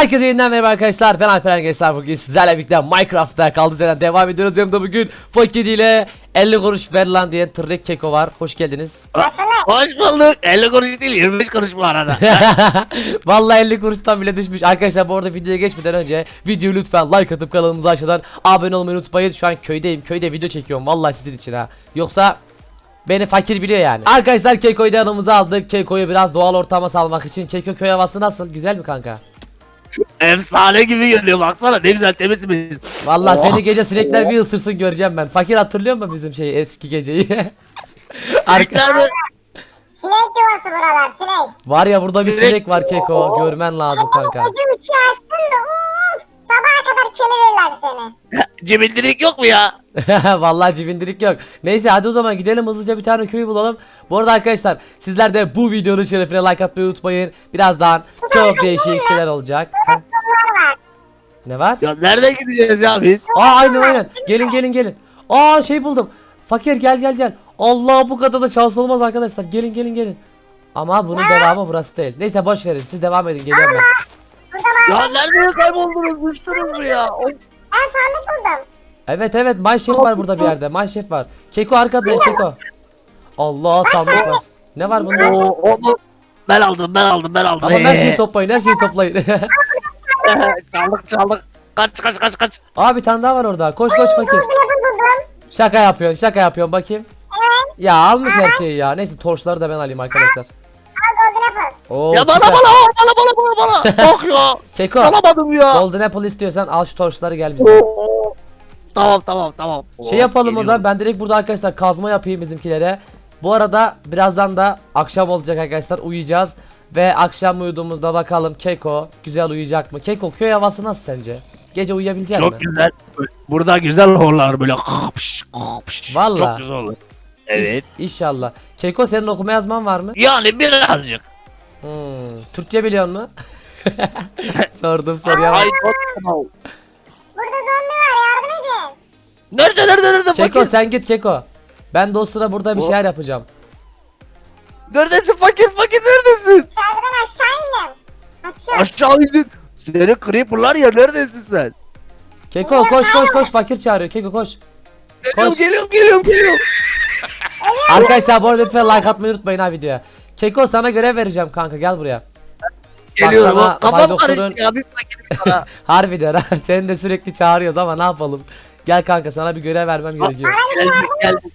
Herkese yeniden merhaba arkadaşlar. Ben Alperen Gençler bugün sizlerle birlikte Minecraft'ta kaldığımız yerden devam ediyoruz. Yanımda bugün Fakir ile 50 kuruş ver lan diyen tırnak keko var. Hoş geldiniz. Hoş bulduk. 50 kuruş değil 25 kuruş bu arada. Vallahi 50 kuruştan bile düşmüş. Arkadaşlar bu arada videoya geçmeden önce videoyu lütfen like atıp kanalımıza aşağıdan abone olmayı unutmayın. Şu an köydeyim. Köyde video çekiyorum. Vallahi sizin için ha. Yoksa Beni fakir biliyor yani. Arkadaşlar Keko'yu da yanımıza aldık. Keko'yu biraz doğal ortama salmak için. Keko köy havası nasıl? Güzel mi kanka? Efsane gibi görünüyor baksana ne güzel temiz mi? Vallahi Oh. seni gece sinekler bir ısırsın göreceğim ben. Fakir hatırlıyor musun bizim şey eski geceyi? Arka... Sinekler mi? Sinek yuvası buralar sinek. Var ya burada bir Sinek- var Keko. Görmen lazım kanka. Gece uçuyor açtın da sabaha kadar kemirirler seni. Cibindirik yok mu ya? Vallahi cibindirik yok. Neyse hadi o zaman gidelim hızlıca bir tane köy bulalım. Bu arada arkadaşlar sizler de bu videonun şerefine like atmayı unutmayın. Birazdan çok değişik şeyler olacak. Ha, Bunlar var. Ne var? Ya nereden gideceğiz ya biz? Aa aynen aynen. Gelin gelin gelin. Aa şey buldum. Fakir gel gel gel. Allah bu kadar da şans olmaz arkadaşlar. Gelin gelin gelin. Ama bunun devamı burası değil. Neyse boş verin. Siz devam edin. Geliyorum ben. Ya nerede kayboldunuz? Düştünüz mü ya? Of. Ben sandık buldum. Evet evet Minecraft var burada bir yerde. Minecraft var. Keko arkada Keko. Allah sandık var. Ne var bunda? Oo, onu ben aldım ben aldım ben aldım. Tamam her şeyi toplayın her şeyi toplayın. çaldık çaldık. Kaç kaç kaç kaç. Aa bir tane daha var orada. Koş koş fakir. Şaka yapıyorsun şaka yapıyorsun bakayım. Ya almış her şeyi ya. Neyse torçları da ben alayım arkadaşlar. Oo, Ya bana süper. bana bana bana bana bana. Bak ya. Keko. Alamadım ya. Golden Apple istiyorsan al şu torçları gel bize. Oo. Tamam tamam tamam. Şey yapalım o zaman ben direkt burada arkadaşlar kazma yapayım bizimkilere. Bu arada birazdan da akşam olacak arkadaşlar uyuyacağız. Ve akşam uyuduğumuzda bakalım Keko güzel uyuyacak mı? Keko köy havası nasıl sence? Gece uyuyabilecek mi? Çok güzel. Burada güzel horlar böyle. Vallahi. Çok güzel olur. Evet. İş- İnşallah. Keko senin okuma yazman var mı? Yani birazcık. Hmm. Türkçe biliyor mu? Sordum soruya bak. Ay, çok- Burada zombi var yardım edin. Nerede nerede nerede fakir? sen git Keko. Ben de o sıra burada bir O- şeyler yapacağım. Neredesin fakir fakir neredesin? İçeriden aşağı indim. Açıyorum. Aşağı indin. Seni creeperlar ya neredesin sen? Keko koş koş koş fakir çağırıyor. Keko koş. Geliyorum Koş. geliyorum geliyorum geliyorum. Arkadaşlar bu arada lütfen like atmayı unutmayın ha videoya. Keko sana görev vereceğim kanka gel buraya. Geliyorum. sana Bay Kafam Doktor'un- karıştı ya bir fakirim sana. Harbiden ha seni de sürekli çağırıyoruz ama ne yapalım. Gel kanka sana bir görev vermem gerekiyor. Geldik geldik.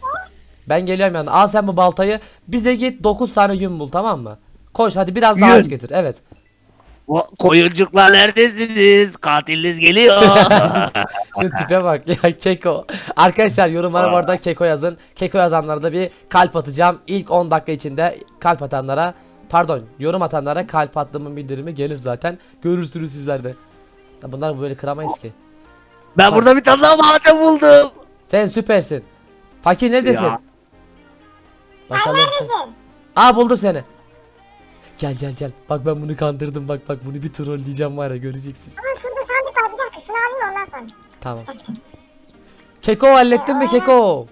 Ben geliyorum yanına. Al sen bu baltayı. Bize git 9 tane yün bul tamam mı? Koş hadi biraz daha Yün. aç getir. Evet. O- Koyuncuklar neredesiniz? Katiliniz geliyor. Şu tipe bak ya Keko. Arkadaşlar yorumlara bu arada Keko yazın. Keko yazanlara da bir kalp atacağım. İlk 10 dakika içinde kalp atanlara pardon yorum atanlara kalp attığımın bildirimi gelir zaten. Görürsünüz sizler de. Ya bunlar böyle kıramayız ki. ben burada bir tane daha maden buldum. Sen süpersin. Fakir neredesin? Ya. Bakalım. Aa buldum seni. Gel gel gel. Bak ben bunu kandırdım bak bak bunu bir trolleyeceğim var ya göreceksin. Ama şurada sandık var bir dakika şunu alayım ondan sonra. Tamam. Keko hallettin mi Keko?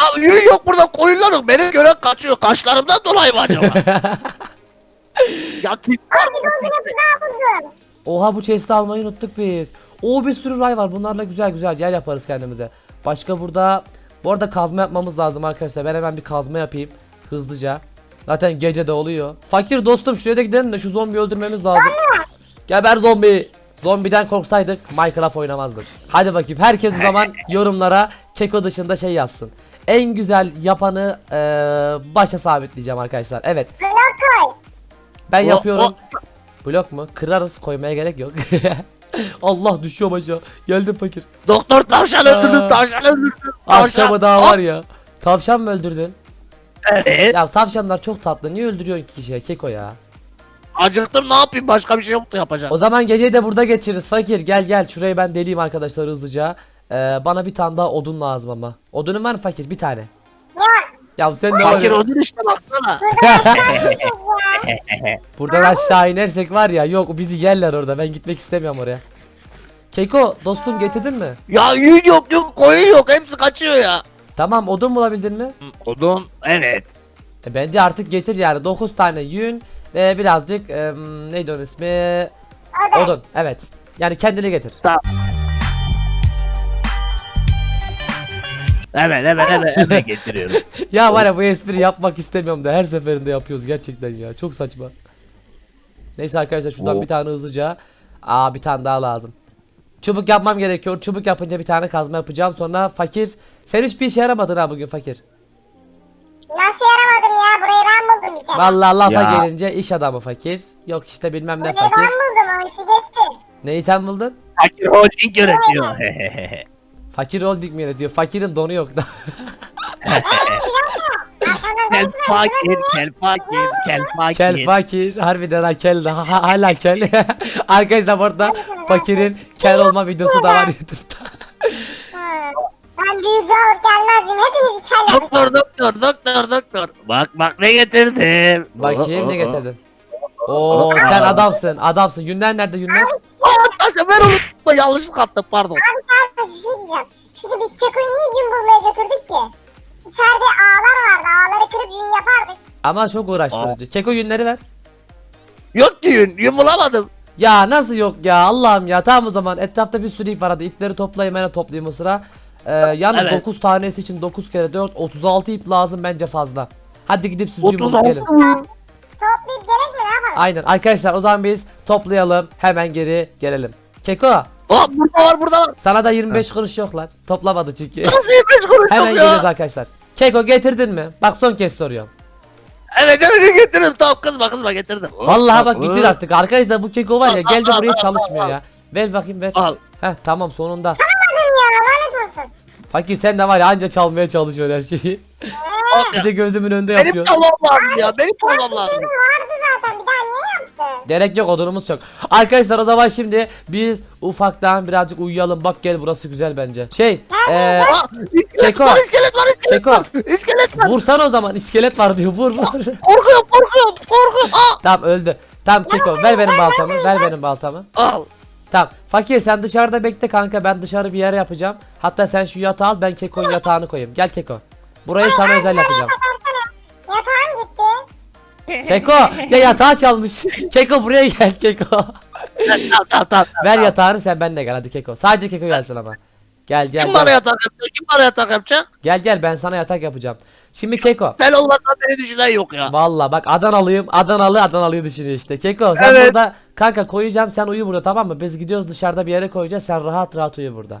Ya yün yok burada koyunlar yok. Beni gören kaçıyor. Kaşlarımdan dolayı mı acaba? ya tip var mı? Apple daha buldum. Oha bu chest'i almayı unuttuk biz. Oo bir sürü ray var. Bunlarla güzel güzel yer yaparız kendimize. Başka burada bu arada kazma yapmamız lazım arkadaşlar. Ben hemen bir kazma yapayım hızlıca. Zaten gece de oluyor. Fakir dostum şuraya da gidelim de şu zombi öldürmemiz lazım. Geber zombi. Zombiden korksaydık Minecraft oynamazdık. Hadi bakayım herkes o zaman yorumlara Keko dışında şey yazsın. En güzel yapanı eee başa sabitleyeceğim arkadaşlar. Evet ben yapıyorum. Blok mu? Kırarız koymaya gerek yok. Allah düşüyor aşağı. Geldim fakir. Doktor tavşan öldürdüm. Tavşan öldürdüm. Tavşan. Akşama daha var ya. Tavşan mı öldürdün? Evet. Ya tavşanlar çok tatlı. Niye öldürüyorsun ki şey keko ya? Acıktım ne yapayım başka bir şey yoktu yapacağım. O zaman geceyi de burada geçiririz fakir. Gel gel şurayı ben deleyim arkadaşlar hızlıca. Ee, bana bir tane daha odun lazım ama. Odunun var mı fakir? Bir tane. Ya Ya sen var Fakir odun işte baksana. Buradan aşağı inersek var ya yok bizi yerler orada. Ben gitmek istemiyorum oraya. Keko dostum getirdin mi? Ya yün yok yok koyun yok hepsi kaçıyor ya. Tamam odun bulabildin mi? Odun evet. E, bence artık getir yani 9 tane yün ve birazcık em, neydi onun ismi? Odun. Odun. Evet. Yani kendini getir. Evet evet evet evet getiriyorum. Ya var ya bu espri yapmak istemiyorum da her seferinde yapıyoruz gerçekten ya. Çok saçma. Neyse arkadaşlar şuradan Oo. bir tane hızlıca. Aa bir tane daha lazım. Çubuk yapmam gerekiyor. Çubuk yapınca bir tane kazma yapacağım. Sonra fakir. Sen hiçbir işe yaramadın ha bugün fakir. Nasıl yaramadım ya? Burayı ben buldum bir kere. Vallahi lafa Ya. gelince iş adamı fakir. Yok işte bilmem ne Burayı ben fakir. buldum o işi geçin. Neyi sen buldun? Fakir holding yönetiyor. Fakir mu yine diyor. Fakirin donu yok da. Arkamdan kel fakir, kel fakir, kel fakir. kel fakir. Harbiden ha kel de. Ha- ha- Hala kel. Arkadaşlar burada fakirin kel olma videosu da var YouTube'da. Ben büyücü olup gelmez miyim? Hepinizi kel yapacağım. Doktor doktor doktor doktor. Bak bak ne getirdim. Bakayım ne getirdin? Oo sen adamsın adamsın. Yünler nerede yünler? Aa, ver onu. Yanlışlık attım pardon. Abi bir şey diyeceğim. Şimdi biz Çako'yu niye gün bulmaya götürdük ki? İçeride ağlar vardı. Ağları kırıp gün yapardık. Ama çok uğraştırıcı. Çek o yünleri ver. Yok ki yün, yün bulamadım. Ya nasıl yok ya Allah'ım ya tamam o zaman etrafta bir sürü ip var hadi ipleri toplayayım ben de toplayayım o sıra. Ee, yalnız Evet. 9 tanesi için 9 kere 4 36 ip lazım bence fazla. Hadi gidip siz yün bulup 36 gelin. Toplayıp gerek mi ne yapalım? Aynen arkadaşlar o zaman biz toplayalım hemen geri gelelim. Keko Aa burada var burada var. sana da 25 kuruş yok lan toplamadı çünkü. Nasıl yemiş kuruş hemen yok geliyoruz ya? arkadaşlar. Keko getirdin mi? Bak son kez soruyorum. Evet evet getirdim tamam kızma kızma getirdim. Vallahi bak getir artık arkadaşlar bu Keko var ya geldi buraya çalışmıyor ya. Ver bakayım ver. Al. Heh tamam sonunda. Anladım ya lanet olsun. Fakir sen de var ya anca çalmaya çalışıyorsun her şeyi. al Bir ya. de gözümün önünde Benim yapıyor. çalmam lazım ya. Benim çalmam lazım. Benim Gerek yok odunumuz yok. Arkadaşlar o zaman şimdi biz ufaktan birazcık uyuyalım. Bak gel burası güzel bence. Şey eee Çeko. var iskelet var iskelet Çeko. var. İskelet var. vursan o zaman iskelet var diyor vur vur. Korkuyorum korkuyorum korkuyorum. Aa. tamam öldü. Tamam Çeko ver benim baltamı ver benim baltamı. Al. Tamam fakir sen dışarıda bekle kanka ben dışarı bir yer yapacağım. Hatta sen şu yatağı al ben Keko'nun yatağını koyayım. Gel Keko. Burayı sana özel yapacağım. Yatağım gitti. Keko ya yatağı çalmış. Keko buraya gel Keko. Tamam tamam tamam. Ver yatağını sen ben de gel hadi Keko. Sadece Keko gelsin ama. Gel gel Kim bana gel. yatak yapacak? Kim bana yatak yapacak? Gel gel ben sana yatak yapacağım. Şimdi Keko. Sen olmasan beni düşünen yok ya. Valla bak Adanalıyım. Adanalı Adanalı'yı düşünüyor işte. Keko sen Evet. burada kanka koyacağım sen uyu burada tamam mı? Biz gidiyoruz dışarıda bir yere koyacağız. Sen rahat rahat uyu burada.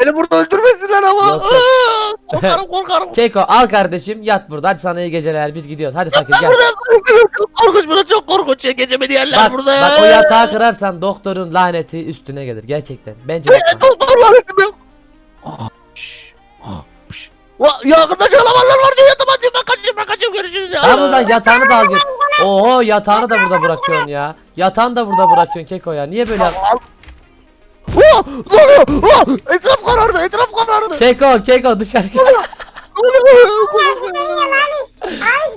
Beni burada öldürmesinler ama. Yok, yok. Aa, Korkarım korkarım. Keko al kardeşim yat burada. Hadi sana iyi geceler. Biz gidiyoruz. Hadi fakir gel. burada çok korkunç burada çok korkunç ya. Gece beni yerler Bak, burada. bak o yatağı kırarsan doktorun laneti üstüne gelir. Gerçekten. Bence Ee, yapma. Doktorlar etmiyor. Va- Yakında canavarlar var diyor yatıma diyor ben kaçayım ben kaçayım görüşürüz ya. Tamam o zaman yatağını da al gel. Oho yatağını da burada bırakıyorsun ya. Yatağını da burada bırakıyorsun Keko ya. Niye böyle? Oh, ne oluyor? Oh, etraf karardı etraf karardı. Keko Keko dışarı gel.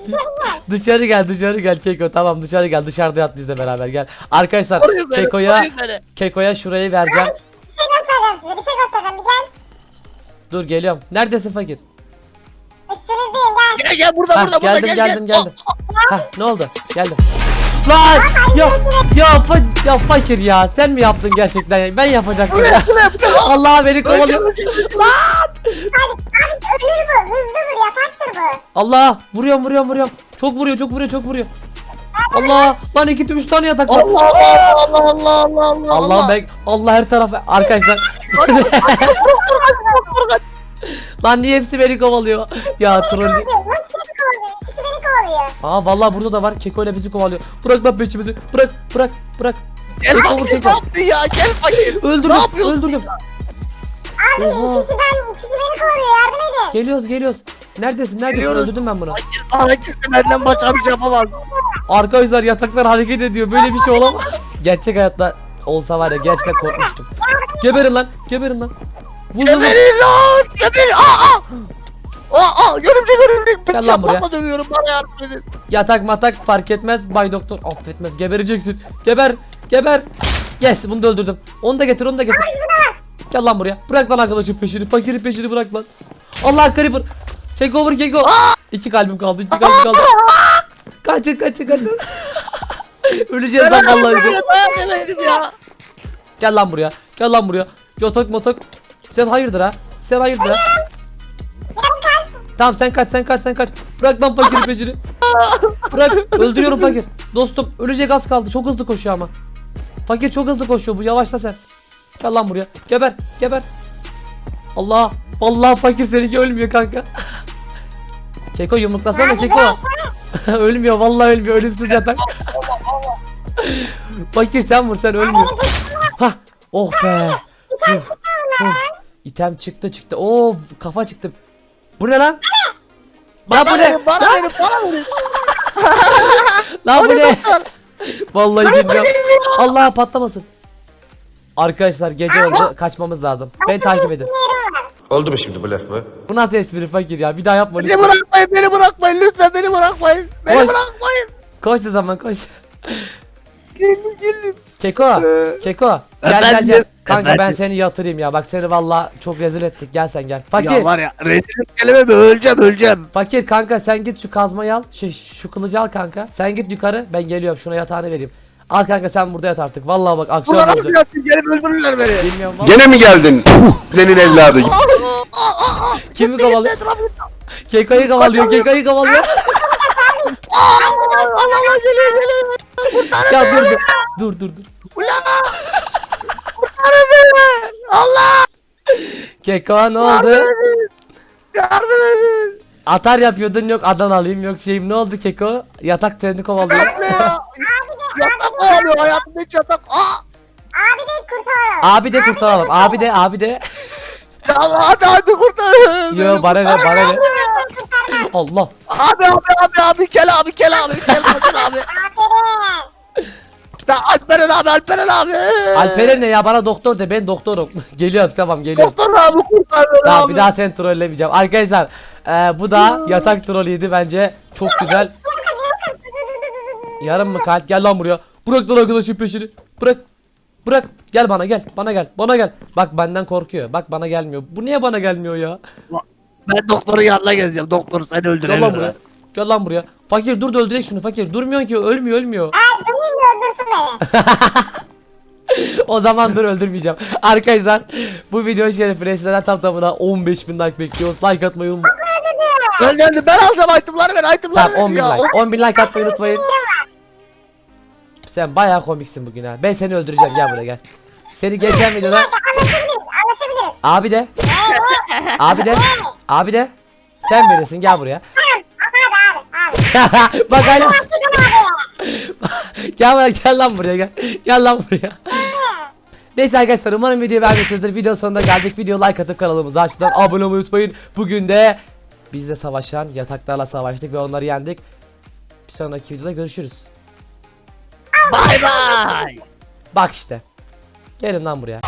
Dışarı gel. Dışarı gel dışarı gel Keko tamam dışarı gel dışarıda yat bizle beraber gel. Arkadaşlar Koruyun beni, Keko'ya koruyun beni. Keko'ya şurayı vereceğim. Bir şey göstereceğim size. Bir şey göstereceğim. Bir gel. Dur geliyorum. Neredesin fakir? Üstünüzdeyim gel. Gel gel burada Ha, burada burada geldim gel geldim gel. geldim. Ha ne oldu? Geldim. Lan ya ya, fa- ya fakir ya sen mi yaptın gerçekten ya? Ben yapacaktım ya. Allah beni kovalıyor. Abi, abi ölür bu. Hızlıdır yataktır bu. Allah vuruyorum vuruyorum vuruyorum. Çok vuruyor çok vuruyor çok vuruyor. Allah lan iki üç tane yatak var. Allah Allah Allah Allah Allah Allah ben Allah her taraf arkadaşlar. lan niye hepsi beni kovalıyor? Ya troll. Nasıl seni kovalıyor? İkisi beni kovalıyor. Aa vallahi burada da var. Keko ile bizi kovalıyor. Bırak lan peşimizi. Bırak bırak bırak. Gel Keko vur fakir Keko. ne yaptın ya gel fakir. Öldürdüm. Ne yapıyorsun? Öldürdüm. Abi Oha. ikisi ben, ikisi beni kovalıyor. Yardım edin. Geliyoruz geliyoruz. Neredesin? Neredesin? Geliyoruz. Öldürdüm ben bunu. Fakir sana çıktı benden başka bir şey yapamaz. Arkadaşlar yataklar hareket ediyor. Böyle bir şey olamaz. Gerçek hayatta olsa var ya gerçekten korkmuştum. Geberin lan. Geberin lan. Vur vur vur. Geberin lan geberin. Aa aa. Aa aa görümce görümce. Gel lan buraya. dövüyorum bana yardım edin. Yatak matak fark etmez. Bay doktor affetmez. Gebereceksin. Geber. Geber. Yes bunu da öldürdüm. Onu da getir onu da getir. Gel lan buraya. Bırak lan arkadaşın peşini. Fakirin peşini bırak lan. Allah creeper. Take over Keko. İki kalbim kaldı. iki kalbim kaldı. Kaçın kaçın kaçın. öleceğiz Ben lan vallahi demedim ya. Gel lan buraya. Gel lan buraya. Yatak motak. Sen hayırdır ha? Sen hayırdır ha? Tamam sen kaç sen kaç sen kaç. Bırak lan fakir peşini. Bırak. Öldürüyorum fakir. Dostum ölecek az kaldı. Çok hızlı koşuyor ama. Fakir çok hızlı koşuyor bu. Yavaşla sen. Gel lan buraya. Geber. Geber. Allah. Vallahi fakir seninki ölmüyor kanka. Keko yumruklasana Keko. ölmüyor vallahi ölmüyor. Ölümsüz yatak. fakir sen vur sen ölmüyor. Hah. Oh be. İtem çıktı çıktı. Oo kafa çıktı. Bu ne lan? Lan bu Bana ne? bana verin bana verin. Lan bu ne? Vallahi bilmiyorum. Allah patlamasın. Arkadaşlar gece oldu. Kaçmamız lazım. Beni takip edin. Oldu mu şimdi bu laf mı? Bu nasıl espri fakir ya? Bir daha yapma Beni lütfen. bırakmayın beni bırakmayın lütfen beni bırakmayın. Beni Koş. bırakmayın. Koş o zaman koş. Geldim geldim. Keko. Ee, Keko. Gel gel gel. Kanka ben seni yatırayım ya. Bak seni valla çok rezil ettik. Gel sen gel. Fakir. Ya var ya rezillik kelime mi öleceğim öleceğim. Fakir kanka sen git şu kazmayı al. Şu, şu kılıcı al kanka. Sen git yukarı. Ben geliyorum. Şuna yatağını vereyim. Al kanka sen burada yat artık. Vallahi bak akşam Burada nasıl olacak. yatsın gelip öldürürler beni. Bilmiyorum vallahi. Gene mi geldin? Senin evladı. Kimi kovalıyor? Keko'yu kovalıyor. Keko'yu kovalıyor. Allah Allah geliyor geliyor. Kurtarın ya dur beni. dur. Dur dur dur. Ulan. Kurtarın beni. Allah. Keko ne Yardım oldu? edin. Yardım edin. Atar yapıyordun yok adan alayım yok şeyim ne oldu Keko? Yatak treni kovalıyor. Ne ya? Yatak kovalıyor hayatımda hiç yatak. Aa. Abi de kurtaralım. Abi de kurtaralım. Abi de abi de. Ya hadi hadi kurtarın. Yo bana ne bana ne. Allah. Abi abi abi abi kel abi kel abi kel abi abi. Aferin. Ya Alperen abi Alperen abi. Alperen ne ya bana doktor de ben doktorum. geliyoruz tamam geliyoruz. Doktor abi kurtar beni Tamam abi. bir daha seni trollemeyeceğim. Arkadaşlar e, bu da yatak trollüydü bence. Çok güzel. Yarım mı kalp? Gel lan buraya. Bırak lan arkadaşın peşini. Bırak. Bırak. Gel bana gel. Bana gel. Bana gel. Bak benden korkuyor. Bak bana gelmiyor. Bu niye bana gelmiyor ya? Ben doktorun yanına gezeceğim. Doktor seni Gel öldürelim. lan buraya. Gel lan buraya. Fakir dur da öldürek şunu fakir. Durmuyor ki ölmüyor ölmüyor. Ha durayım. o zaman dur öldürmeyeceğim. Arkadaşlar bu video şerefine sizlerden tam tamına 15 bin like bekliyoruz. Like atmayı unutmayın. Öldü öldü ben alacağım itemları ver itemları Tamam 10 bin ver ya. like. 10 bin like atmayı unutmayın. Sen bayağı komiksin bugün ha. Ben seni öldüreceğim gel buraya gel. Seni geçen videoda Anlaşabiliriz. Anlaşabiliriz. abi de abi de abi de sen verirsin gel buraya. Bak hala gel buraya gel lan buraya gel. Gel lan buraya. Neyse arkadaşlar umarım videoyu beğenmişsinizdir. Video sonuna geldik. Video like atıp kanalımıza açtılar. Abone olmayı unutmayın. Bugün de bizle savaşan yataklarla savaştık ve onları yendik. Bir sonraki videoda görüşürüz. Bay bay. Bak işte. Gelin lan buraya.